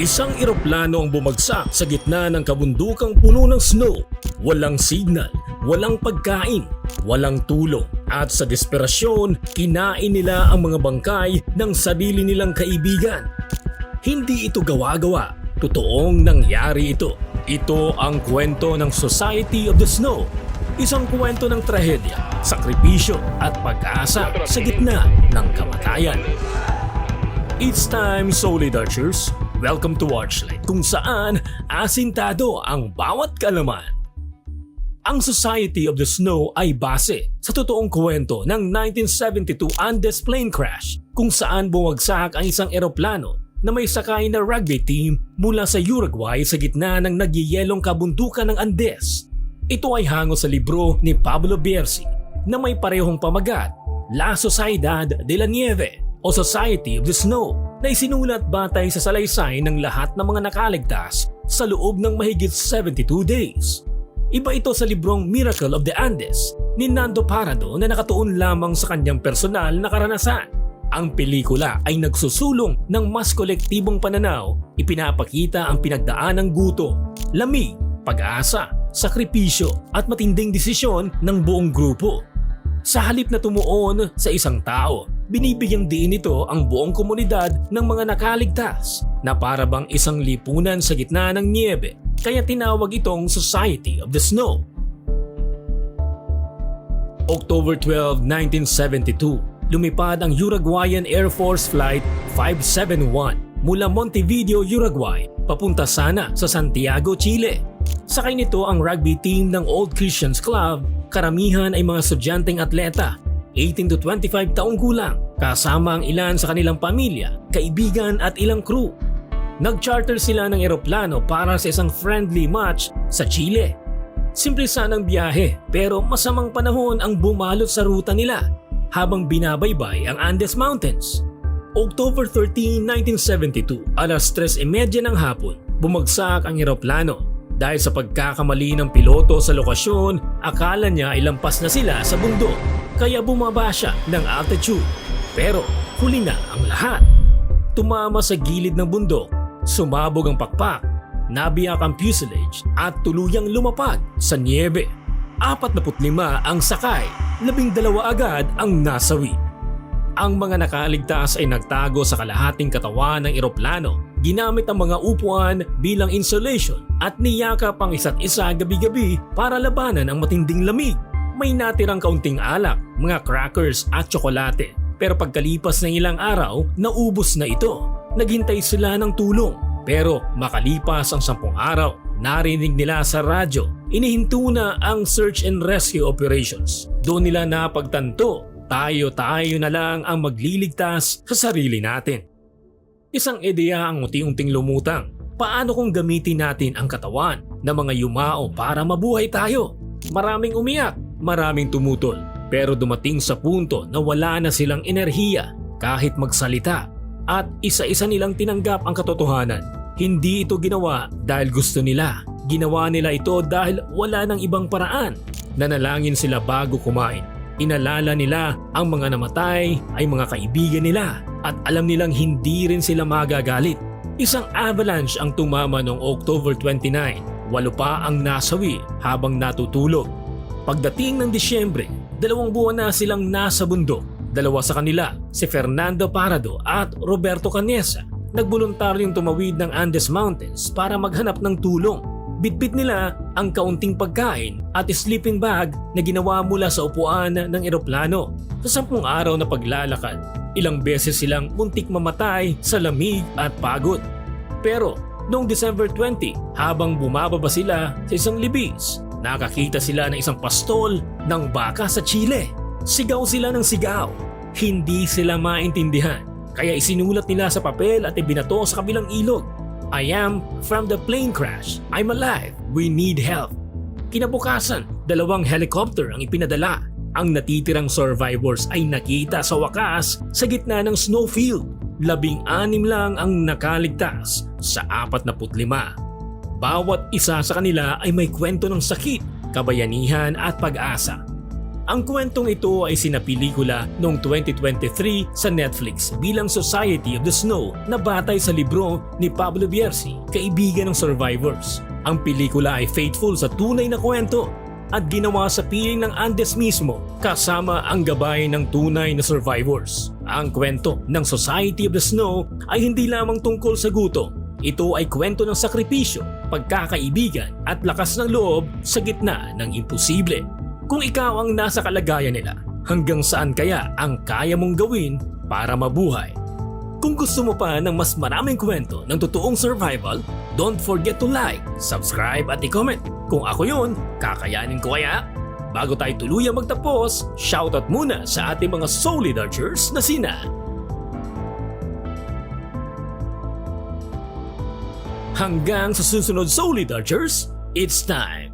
Isang eroplano ang bumagsak sa gitna ng kabundukang puno ng snow. Walang signal, walang pagkain, walang tulong. At sa desperasyon, kinain nila ang mga bangkay ng sarili nilang kaibigan. Hindi ito gawa-gawa. Totoong nangyari ito. Ito ang kwento ng Society of the Snow. Isang kwento ng trahedya, sakripisyo at pag-asa sa gitna ng kamatayan. It's time, Solid Archers. Welcome to Watchlight, kung saan asintado ang bawat kalaman. Ang Society of the Snow ay base sa totoong kwento ng 1972 Andes plane crash kung saan bumagsak ang isang eroplano na may sakay na rugby team mula sa Uruguay sa gitna ng nagyayelong kabundukan ng Andes. Ito ay hango sa libro ni Pablo Bierci na may parehong pamagat, La Sociedad de la Nieve o Society of the Snow na isinulat batay sa salaysay ng lahat ng mga nakaligtas sa loob ng mahigit 72 days. Iba ito sa librong Miracle of the Andes ni Nando Parado na nakatuon lamang sa kanyang personal na karanasan. Ang pelikula ay nagsusulong ng mas kolektibong pananaw, ipinapakita ang pinagdaan ng gutom, lamig, pag-asa, sakripisyo at matinding desisyon ng buong grupo. Sa halip na tumuon sa isang tao, binibigyang diin nito ang buong komunidad ng mga nakaligtas na para bang isang lipunan sa gitna ng niebe kaya tinawag itong Society of the Snow. October 12, 1972, lumipad ang Uruguayan Air Force Flight 571 mula Montevideo, Uruguay papunta sana sa Santiago, Chile. Sakay nito ang rugby team ng Old Christians Club, karamihan ay mga estudyanteng atleta 18 to 25 taong gulang, kasama ang ilan sa kanilang pamilya, kaibigan at ilang crew. Nag-charter sila ng eroplano para sa isang friendly match sa Chile. Simple sanang biyahe pero masamang panahon ang bumalot sa ruta nila habang binabaybay ang Andes Mountains. October 13, 1972, alas 3.30 ng hapon, bumagsak ang eroplano. Dahil sa pagkakamali ng piloto sa lokasyon, akala niya ay lampas na sila sa bundok kaya bumaba siya ng altitude. Pero huli na ang lahat. Tumama sa gilid ng bundok, sumabog ang pakpak, nabiyak ang fuselage at tuluyang lumapag sa niebe. 45 ang sakay, 12 agad ang nasawi. Ang mga nakaligtas ay nagtago sa kalahating katawan ng eroplano ginamit ang mga upuan bilang insulation at niyakap ang isa't isa gabi-gabi para labanan ang matinding lamig. May natirang kaunting alak, mga crackers at tsokolate. Pero pagkalipas ng ilang araw, naubos na ito. Naghintay sila ng tulong. Pero makalipas ang sampung araw, narinig nila sa radyo, inihinto na ang search and rescue operations. Doon nila napagtanto, tayo-tayo na lang ang magliligtas sa sarili natin. Isang ideya ang unti-unting lumutang. Paano kung gamitin natin ang katawan ng mga yumao para mabuhay tayo? Maraming umiyak, maraming tumutol. Pero dumating sa punto na wala na silang enerhiya kahit magsalita at isa-isa nilang tinanggap ang katotohanan. Hindi ito ginawa dahil gusto nila. Ginawa nila ito dahil wala nang ibang paraan. Nanalangin sila bago kumain. Inalala nila ang mga namatay ay mga kaibigan nila at alam nilang hindi rin sila magagalit. Isang avalanche ang tumama noong October 29. Walo pa ang nasawi habang natutulog. Pagdating ng Disyembre, dalawang buwan na silang nasa bundok. Dalawa sa kanila, si Fernando Parado at Roberto Canesa, nagboluntaryong tumawid ng Andes Mountains para maghanap ng tulong. Bitbit nila ang kaunting pagkain at sleeping bag na ginawa mula sa upuan ng eroplano. Sa sampung araw na paglalakad, ilang beses silang muntik mamatay sa lamig at pagod. Pero noong December 20, habang bumababa sila sa isang libis, nakakita sila ng isang pastol ng baka sa Chile. Sigaw sila ng sigaw. Hindi sila maintindihan. Kaya isinulat nila sa papel at ibinato sa kabilang ilog. I am from the plane crash. I'm alive. We need help. Kinabukasan, dalawang helicopter ang ipinadala. Ang natitirang survivors ay nakita sa wakas sa gitna ng snowfield. Labing-anim lang ang nakaligtas sa 45. Bawat isa sa kanila ay may kwento ng sakit, kabayanihan at pag-asa. Ang kwentong ito ay sinapelikula noong 2023 sa Netflix bilang Society of the Snow na batay sa libro ni Pablo Bierci, Kaibigan ng Survivors. Ang pelikula ay faithful sa tunay na kwento at ginawa sa piling ng Andes mismo kasama ang gabay ng tunay na survivors. Ang kwento ng Society of the Snow ay hindi lamang tungkol sa gutom. Ito ay kwento ng sakripisyo, pagkakaibigan at lakas ng loob sa gitna ng imposible. Kung ikaw ang nasa kalagayan nila, hanggang saan kaya ang kaya mong gawin para mabuhay? Kung gusto mo pa ng mas maraming kwento ng totoong survival, don't forget to like, subscribe at i-comment. Kung ako yun, kakayanin ko kaya? Bago tayo tuluyang magtapos, shoutout muna sa ating mga solid archers na sina Hanggang sa susunod Solid Archers, it's time